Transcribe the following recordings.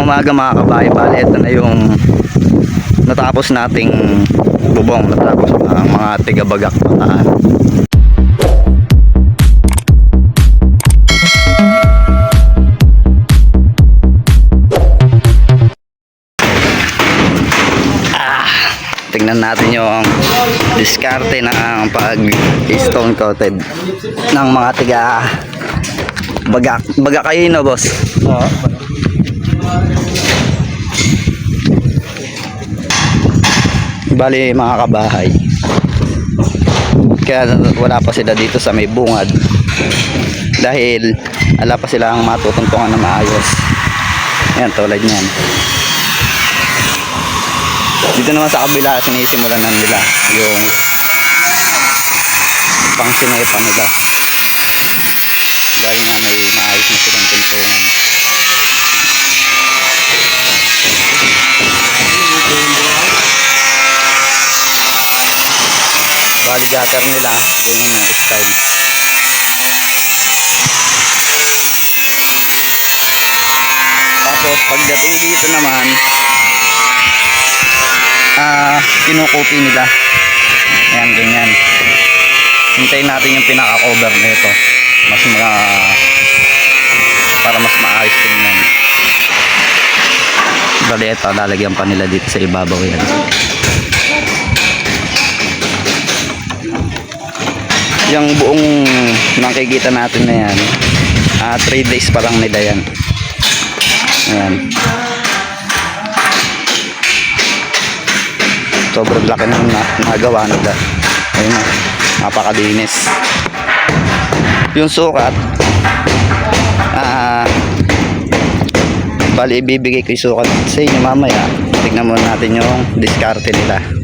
Magandang umaga mga kabahay. Bale, ito na yung natapos nating bubong. Natapos ang mga tigabagak pataan. Ah, tingnan natin yung diskarte ng pag stone coated ng mga tiga bagak bagak kayo no boss Oo. Bali mga kabahay. Kaya wala pa sila dito sa may bungad. Dahil ala pa sila ang matutuntungan na maayos. Ayan, tulad niyan. Dito naman sa kabila, sinisimulan na nila yung pang sinepa nila. Dahil nga may maayos na silang tuntungan. Bali gutter nila, na style. Tapos pagdating dito naman, ah, kinukupi nila. Ayan, ganyan. Hintayin natin yung pinaka-cover nito. Mas mga para mas maayos tingnan. Bali ito, lalagyan pa nila dito sa ibabaw yan. Yung buong nakikita natin na yan 3 days pa lang nila yan. Ayan. Sobrang laki na na nagawa nila. Ayun na napakalinis. Yung sukat ah bali ibibigay ko yung sukat sa inyo mamaya. Tignan muna natin yung diskarte nila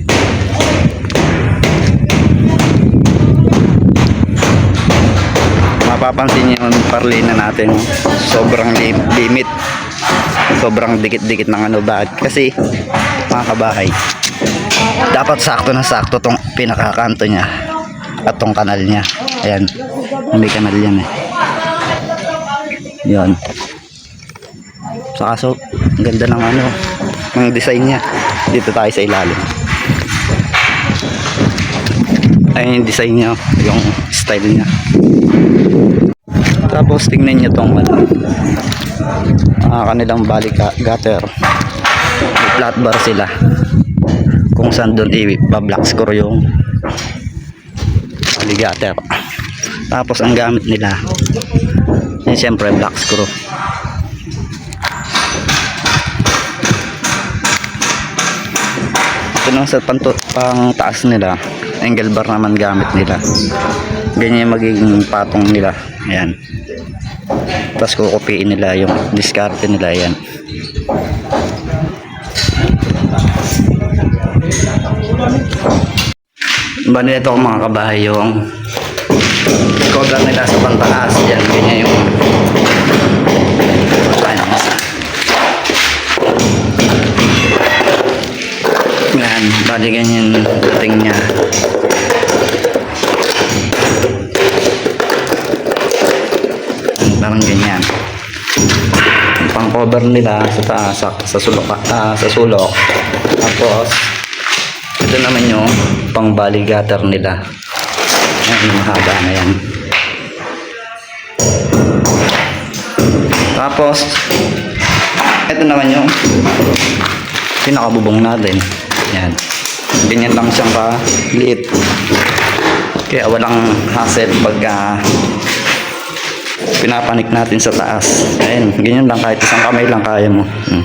mapapansin niyo yung parlina natin. Sobrang lim- limit. Sobrang dikit-dikit ng ano bakit kasi mga kabahay dapat sakto na sakto tong pinakakanto niya at tong kanal niya. Ayan may kanal yan eh. Yun. Saka so ang ganda ng ano ng design niya. Dito tayo sa ilalim. Ayun yung design niya yung style niya tapos tingnan nyo tong ano, ah, kanilang balik gutter. May flat bar sila. Kung saan doon i-black score yung gutter. Tapos ang gamit nila, yun siyempre black screw. Ito naman sa panto, pang taas nila, angle bar naman gamit nila. Ganyan yung magiging patong nila. Ayan. Tapos kukupiin nila yung diskarte nila yan. Bali ito mga kabahay yung cover nila sa pantaas. Nila sa taas sa, sa sulok ah, sa sulok. Tapos ito naman yung pang bali gutter nila. Yan yung mahaba na yan. Tapos ito naman yung pinakabubong natin. Yan ganyan lang siyang ka-liit. Kaya walang hassle pagka pinapanik natin sa taas. Ayun, ganyan lang kahit isang kamay lang kaya mo. Hmm.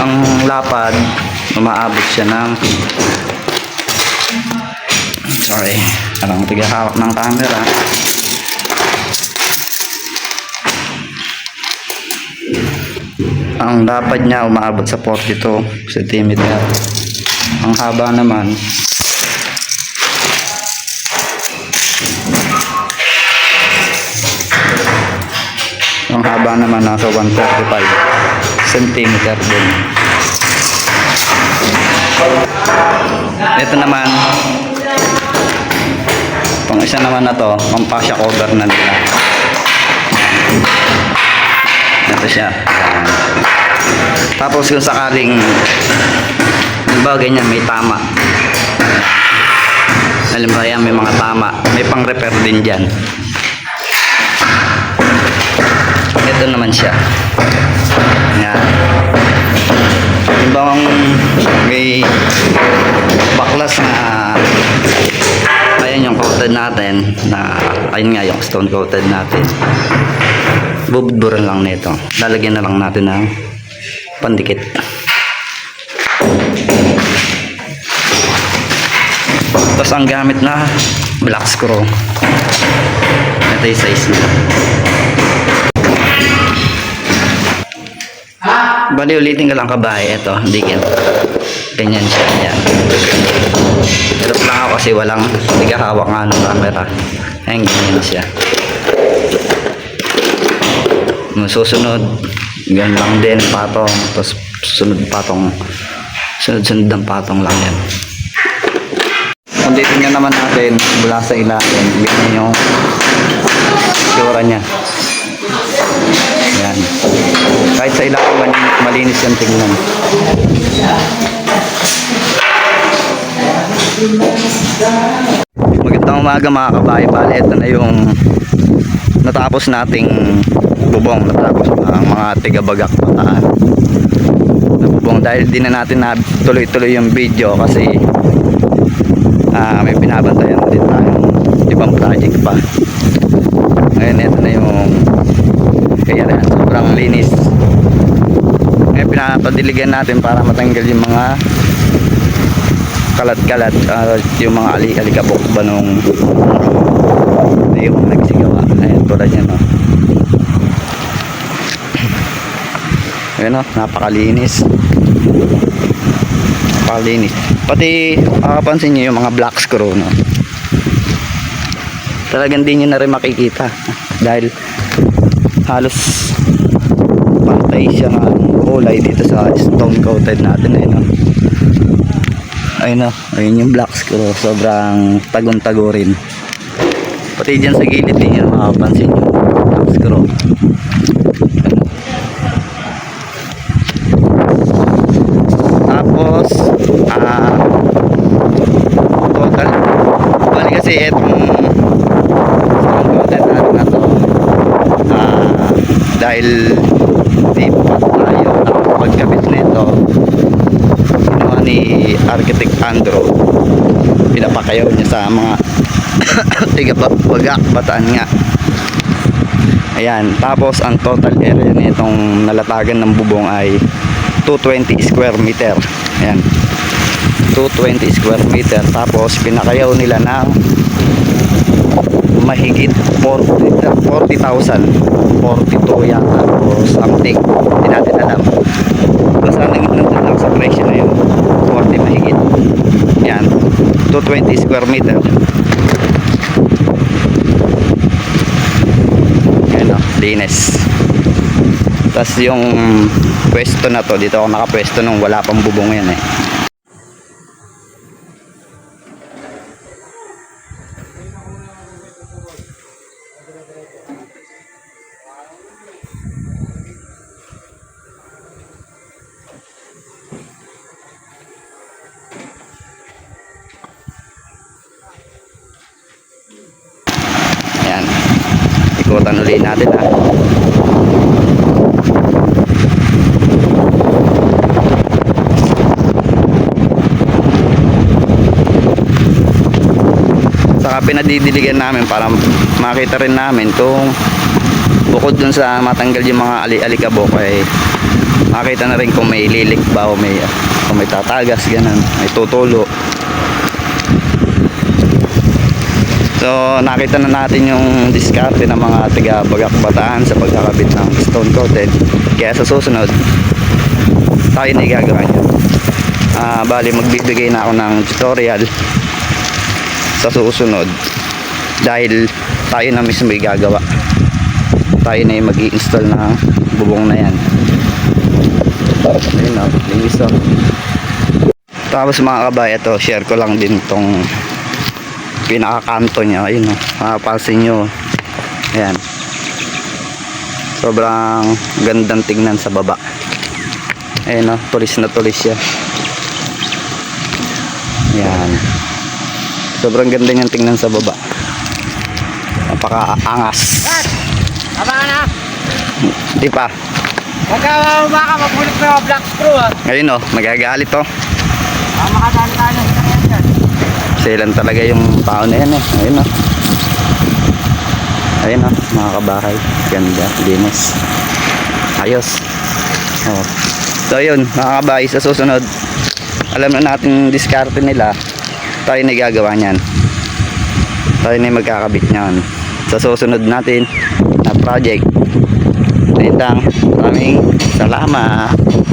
Ang lapad, umaabot siya ng sorry, parang tigahawak ng camera. Ang lapad niya umaabot sa 42 cm. Ang haba naman Naman nasa 135 cm din. Ito naman, pang isa naman na to, pang fascia cover na nila. Ito siya. Tapos kung sakaling Halimbawa ganyan, may tama. Halimbawa yan, may mga tama. May pang-repair din dyan. Ito naman siya. Yan. Halimbawa may baklas na ayan yung coated natin na ayun nga yung stone coated natin. Bubudburan lang nito. Lalagyan na lang natin ng pandikit. Tapos ang gamit na black screw. Ito yung size niya bali ulitin ka lang kabahay ito dikit ganyan. Siya yan hirap lang ako kasi walang hindi ka hawak nga ng camera. Ayun ganyan siya. Susunod ganyan lang din patong. Tapos sunod patong. Sunod sunod ng patong lang yan. Kung titingnan naman natin mula sa ilalim ganyan yung tsura niya. Yan kahit sa ilalim mali- malinis yung tingnan. Magandang umaga mga kabahay. Bali ito na yung natapos nating bubong. Natapos ang mga tigabagak pataan na bubong dahil di na natin na tuloy-tuloy yung video kasi ah may binabantayan din tayong ibang project pa. Ngayon ito na yung kaya sobrang linis ngayon pinapadiligan natin para matanggal yung mga kalat-kalat ah, yung mga ali-alikabok ba nung na yung nagsigawa. Ayan tulad yan no? Ayan no? Napakalinis. Napakalinis. Pati makapansin nyo yung mga black screw no? Talagang di nyo na rin makikita. Dahil halos pantay siya ng kulay dito sa stone coated natin ayun no ayun no ayun yung black screw. Sobrang tagong-tago rin. Pati dyan sa gilid din yan makapansin yung black screw tapos ah total bali kasi etong stone coated natin na to ah dahil di pa tayo nakapagkabit nito ginawa ni Architect Andrew. Pinapakayaw niya sa mga tiga bagak bataan nga. Ayan tapos ang total area nitong nalatagan ng bubong ay 220 square meter. Ayan 220 square meter. Tapos pinakayaw nila ng mahigit 40 40,000 42 yata. O something. Hindi natin alam basta nang nandun lang sa presyo na yun 40 mahigit yan 220 square meter. Yan o linis. Tas yung pwesto na to dito ako nakapwesto nung wala pang bubong yan eh Ikutan ulit natin ha. Saka pinadidiligan namin para makita rin namin kung bukod dun sa matanggal yung mga ali-alikabok ay makita na rin kung may lilik ba o may, kung may tatagas ganun, may tutulo So nakita na natin yung diskarte ng mga tiga bagak sa pagkakabit ng stone coated. Kaya sa susunod, tayo na igagawa niya. Ah, bali magbibigay na ako ng tutorial sa susunod dahil tayo na mismo igagawa. Tayo na yung mag-i-install ng bubong na yan. Ayun o, linis o. Tapos mga kabay, ito, share ko lang din tong pinakakanto niya ayun o mapapansin nyo ayan so Sobrang gandang tingnan sa baba. Ayun o, tulis na tulis siya. Yan. Sobrang ganda niyang tingnan sa baba. Napaka-angas. Tama na. Di pa. Huwag ka umaka, mapulit na black screw ah. Ayun o, magagalit o. Ah, makadali tayo. Selan talaga yung tao na yan eh. Ayun o. Ayun o, mga kabahay. Ganda, linis. Ayos. Oh. So yun, mga kabahay, sa susunod, alam na natin diskarte nila, tayo na gagawa niyan. Tayo na magkakabit niyan. Sa susunod natin na project. Ayun lang. Maraming salamat.